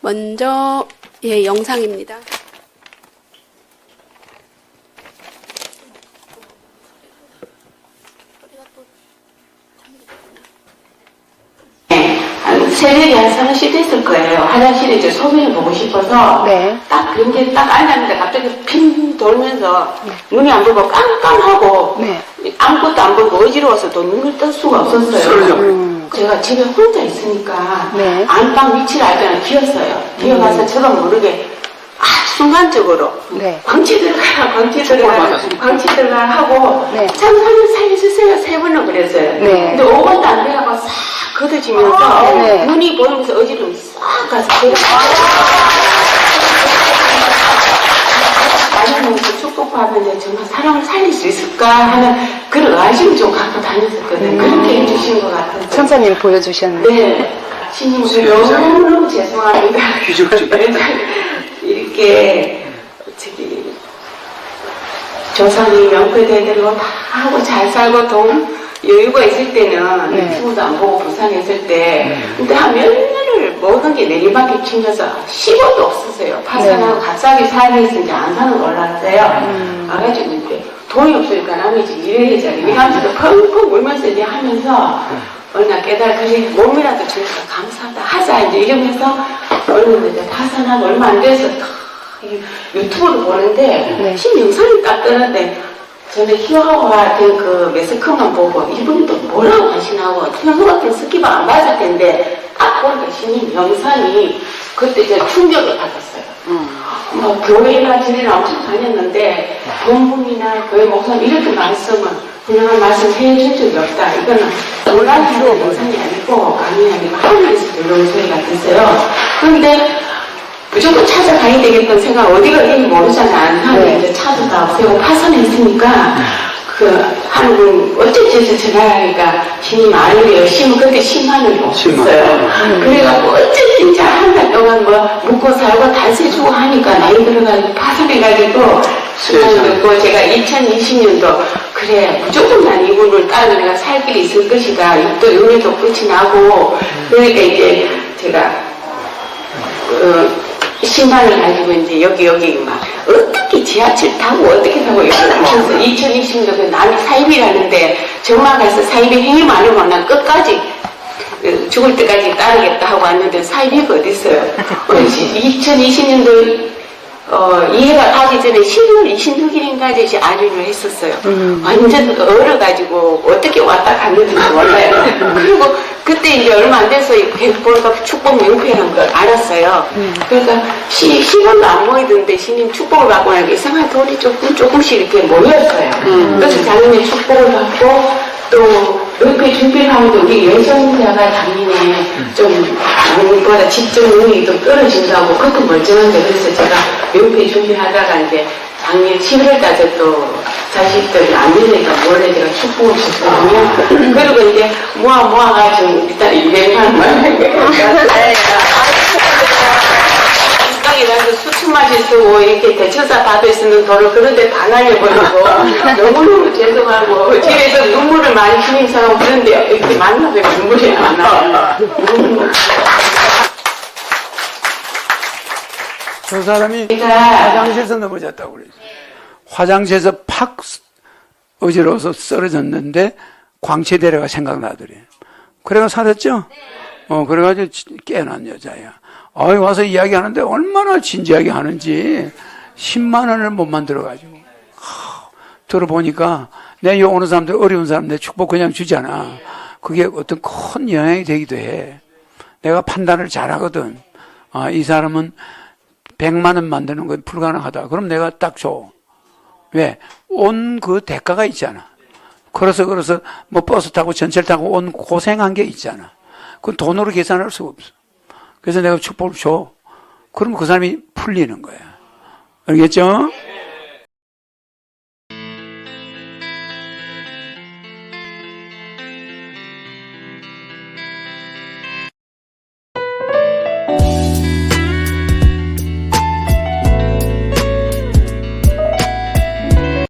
먼저 예, 영상입니다. 한 새벽에 한 3시 됐을 거예요. 화장실에 이제 소변을 보고 싶어서 네. 딱 변기에 딱 앉았는데 갑자기 핑 돌면서 눈이 안 보고 깜깜하고 네. 아무것도 안 보고 어지러워서 또 눈을 뜰 수가 없었어요. 쓰러져. 제가 집에 혼자 있으니까 네. 안방 위치를 알잖아요. 기었어요. 기어가서 저도 모르게 아 순간적으로 네. 광치 들어가 광치 들어가 맞았어요. 광치 들어가 하고 네. 참사는 살려주세요 세 번은 그랬어요. 네. 근데 5번도 안 돼가고 싹 걷어지면서 네. 눈이 보이면서 어지러움이 싹 가서 제가 나중 에 축복받는데 정말 사람을 살릴 수 있을까 하는 그런 의심을 좀 갖고 다녔었거든요. 그렇게 해주신 것 같아서. 천사님 보여주셨는데. 네. 신님 세상에. 너무너무 죄송합니다. 이렇게 저기 조상이 명패대대로 다 하고 잘 살고 돈 여유가 있을 때는 네. 유튜브도 안 보고 부산에 있을 때 근데 한 몇 년을 모든 게 내리막길 치면서 10원도 없 었어요. 파산하고 갑자기 사야 있는지 안 사는 걸 몰랐어요. 와가지고 이제 돈이 없으니까 집 일해야지 이러면서 펑펑 울면서 이제 하면서 어느 날 깨달아 그래 몸이라도 주니까 감사하다 하자 이제 이러면서 얼마 이제 파산하고 얼마 안 돼서 유튜브를 보는데 네. 신 영상이 딱 뜨는데 저는 히어와 된그 매스컴만 보고 이분이 또 뭐라고 하시나고 평소 같은 스킵을 안 받을 텐데 딱 보니까 신임 영상이 그때 이제 충격을 받았어요. 뭐 교회나 지내나 엄청 다녔는데 본분이나 교회 목사님 이렇게 말씀은 훌륭한 말씀 해준 적이 없다. 이거는 논란하는 영상이 아니고 강의 아니고 하늘에서 들려온 소리 같았어요. 그런데 무조건 찾아가야 되겠다는 생각 어디가 있는지 모르잖아. 하늘 이제 찾아다 없애고 파산에 있으니까 그 하는 분 어쨌든 전화하니까 신임 아는 열심히 그때 10만 원이 없었어요. 그래갖고 어쨌든 진짜 한달 동안 뭐 묵고 살고 달세 파산해가지고 수만 세상에. 듣고 제가 2020년도 그래 무조건 난 이분을 따라 내가 살 길이 있을 것이다. 또 윤회도 끝이 나고 그러니까 이제 제가 그 신발을 가지고 이제 여기 여기 막 어떻게 지하철 타고 어떻게 타고 이렇게 오셔서 2020년도 그 남이 사입이라는데 정말 가서 사입이 행위 안 하면 난 끝까지 그 죽을 때까지 따르겠다 하고 왔는데 사입이가 어디 있어요? 2020년도 어, 이해가 가기 전에 12월 26일인가지 안유를 했었어요. 완전 얼어가지고 어떻게 왔다 갔는지 몰라요. 그리고 그때 이제 얼마 안 돼서 보니까 축복 명패라는 걸 알았어요. 그러니까 시, 10원도 안 모이던데 신님 축복을 받고 나니까 이상한 돈이 조금 조금씩 이렇게 모였어요. 그래서 작년에 축복을 받고 또 준비를 하면서 우리 예정자가 작년에 좀 작년보다 집중 능력이 좀 떨어진다고 그것도 멀쩡한데 그래서 제가 명패 준비하다가 이제 작년 11월까지 또 자식들 안 되니까 원래 제가 축복을 줬거든요. 그리고 이제 모아 모아가지고 일단 200만 원. 식당이라서 수출맛이 쓰고 이렇게 대처사 받을 수 있는 돈을 그런데 다 날려버리고 너무너무 죄송하고 집에서 눈 물을 많이 흘린 사람 그런데 이렇게 만나면 눈물이 안 나요. 너무너무 저 사람이 제가 화장실에서 넘어졌다고 그랬어. 화장실에서 팍 쓰- 어지러워서 쓰러졌는데 광채대래가 생각나더래. 그래가 살았죠? 어, 그래가지고 지- 깨어난 여자야. 아이, 와서 이야기하는데 얼마나 진지하게 하는지 10만 원을 못 만들어가지고. 하, 들어보니까 내요 오는 사람들, 어려운 사람 내 축복 그냥 주잖아. 그게 어떤 큰 영향이 되기도 해. 내가 판단을 잘하거든. 아, 이 사람은 100만 원 만드는 건 불가능하다. 그럼 내가 딱 줘. 왜? 온 그 대가가 있잖아. 그래서 그래서 뭐 버스 타고 전철 타고 온 고생한 게 있잖아. 그건 돈으로 계산할 수가 없어. 그래서 내가 축복을 줘. 그러면 그 사람이 풀리는 거야. 알겠죠?